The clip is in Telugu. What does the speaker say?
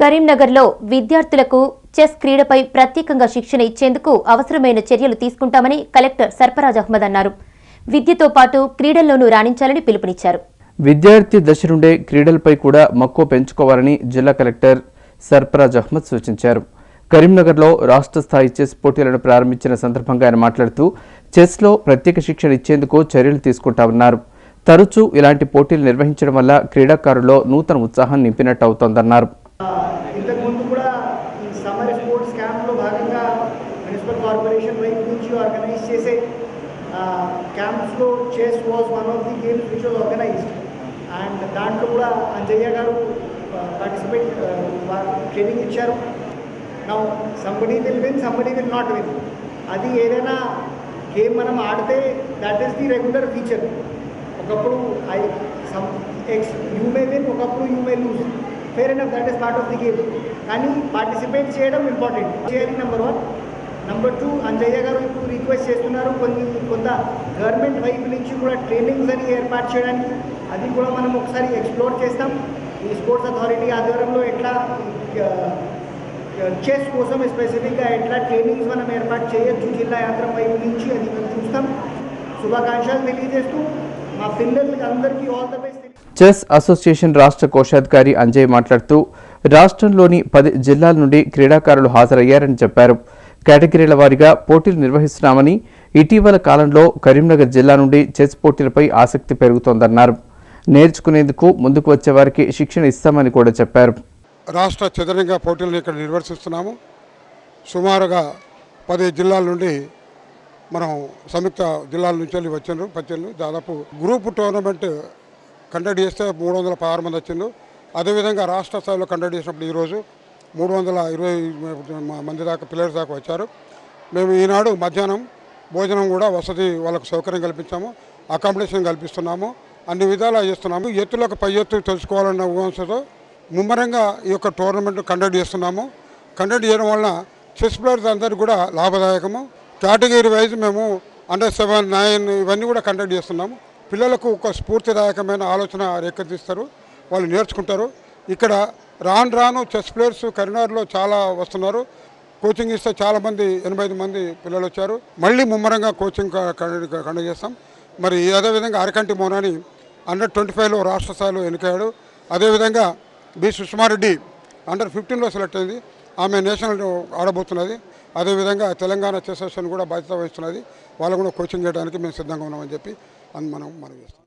కరీంనగర్లో విద్యార్థులకు చెస్ క్రీడపై ప్రత్యేకంగా శిక్షణ ఇచ్చేందుకు అవసరమైన చర్యలు తీసుకుంటామని కలెక్టర్ సర్ఫరాజ్ అహ్మద్ అన్నారు. విద్యతో పాటు క్రీడల్లోనూ రాణించాలని పిలుపునిచ్చారు. విద్యార్థి దశ నుండే క్రీడలపై కూడా మక్కువ పెంచుకోవాలని జిల్లా కలెక్టర్ సర్ఫరాజ్ అహ్మద్ సూచించారు. కరీంనగర్లో రాష్ట్ర స్థాయి చెస్ పోటీలను ప్రారంభించిన సందర్భంగా ఆయన మాట్లాడుతూ చెస్లో ప్రత్యేక శిక్షణ ఇచ్చేందుకు చర్యలు తీసుకుంటామన్నారు. తరచూ ఇలాంటి పోటీలు నిర్వహించడం వల్ల క్రీడాకారుల్లో నూతన ఉత్సాహం నింపినట్టు అవుతోందన్నారు క్యాంప్స్లో chess was one of the games which was organized. And దాంట్లో కూడా అంజయ్య గారు పార్టిసిపేట్ ట్రైనింగ్ ఇచ్చారు no somebody will win somebody will not win అది ఏదైనా గేమ్ మనం ఆడితే that is the regular feature ఒకప్పుడు I some ex you may win ఒకప్పుడు you may lose fair and that is part of the game కానీ పార్టిసిపేట్ చేయడం ఇంపార్టెంట్ చేయాలి number one number two Anjaiah garu ఇప్పుడు రిక్వెస్ట్ చేస్తున్నారు. కొన్ని కొంత గవర్నమెంట్ వైపు నుంచి కూడా ట్రైనింగ్స్ అని ఏర్పాటు చేయడానికి. అది కూడా మనం ఒకసారి ఎక్స్ప్లోర్ చేస్తాం. ఈ స్పోర్ట్స్ అథారిటీ ఆధ్వర్యంలో ఎట్లా చెస్ కోసం స్పెసిఫిక్గా ఎట్లా ట్రైనింగ్స్ మనం ఏర్పాటు చేయొచ్చు? జిల్లా యాత్ర వైపు నుంచి అది మేము చూస్తాం. శుభాకాంక్షలు తెలియజేస్తూ మా పిల్లలకి అందరికీ all the best chess association రాష్ట్ర కోశాధికారి అంజయ్ మాట్లాడుతూ రాష్ట్రంలోని పది జిల్లాల నుండి క్రీడాకారులు హాజరయ్యారని చెప్పారు. కేటగిరీల వారీగా పోటీలు నిర్వహిస్తున్నామని ఇటీవల కాలంలో కరీంనగర్ జిల్లా నుండి చెస్ పోటీలపై ఆసక్తి పెరుగుతోందన్నారు. నేర్చుకునేందుకు ముందుకు వచ్చే వారికి శిక్షణ ఇస్తామని కూడా చెప్పారు. రాష్ట్ర చదరంగ పోటీలను ఇక్కడ నిర్వర్తిస్తున్నాము. సుమారుగా పది జిల్లాల నుండి మనం సంయుక్త జిల్లాల నుంచి వెళ్ళి వచ్చిండ్రు పచ్చిండ్రు దాదాపు గ్రూప్ టోర్నమెంట్ కండక్ట్ చేస్తే మూడు వందల పదహారు మంది వచ్చిండ్రు. అదేవిధంగా రాష్ట్ర స్థాయిలో కండక్ట్ చేసినప్పుడు ఈరోజు మూడు వందల ఇరవై మంది దాకా పిల్లల దాకా వచ్చారు. మేము ఈనాడు మధ్యాహ్నం భోజనం కూడా వసతి వాళ్ళకు సౌకర్యం కల్పించాము అకామిడేషన్ కల్పిస్తున్నాము. అన్ని విధాలా చేస్తున్నాము. ఎత్తులకు పై ఎత్తు తెలుసుకోవాలన్న ఉద్దేశంతో ముమ్మరంగా ఈ యొక్క టోర్నమెంట్ కండక్ట్ చేస్తున్నాము. కండక్ట్ చేయడం వలన చెస్ ప్లేయర్స్ అందరికీ కూడా లాభదాయకము. కేటగిరీ వైజ్ మేము అండర్ సెవెన్ నైన్ ఇవన్నీ కూడా కండక్ట్ చేస్తున్నాము. పిల్లలకు ఒక స్ఫూర్తిదాయకమైన ఆలోచన రేకెత్తిస్తారు. వాళ్ళు నేర్చుకుంటారు. ఇక్కడ రాను రాను చెస్ ప్లేయర్స్ కరీంనగర్లో చాలా వస్తున్నారు. కోచింగ్ ఇస్తే చాలామంది ఎనభై మంది పిల్లలు వచ్చారు. మళ్ళీ ముమ్మరంగా కోచింగ్ కండక్ట్ కండక్ట్ చేస్తాం. మరి అదేవిధంగా అరకంటి మోనాని అండర్ ట్వంటీ ఫైవ్లో రాష్ట్ర స్థాయిలో ఎన్నికయ్యాడు. అదేవిధంగా బి సుష్మారెడ్డి అండర్ ఫిఫ్టీన్లో సెలెక్ట్ అయింది. ఆమె నేషనల్ ఆడబోతున్నది. అదేవిధంగా తెలంగాణ చెస్ అసోసియేషన్ కూడా బాధ్యత వహిస్తున్నది. వాళ్ళు కూడా కోచింగ్ చేయడానికి మేము సిద్ధంగా ఉన్నామని చెప్పి అని మనం మనం చేస్తాం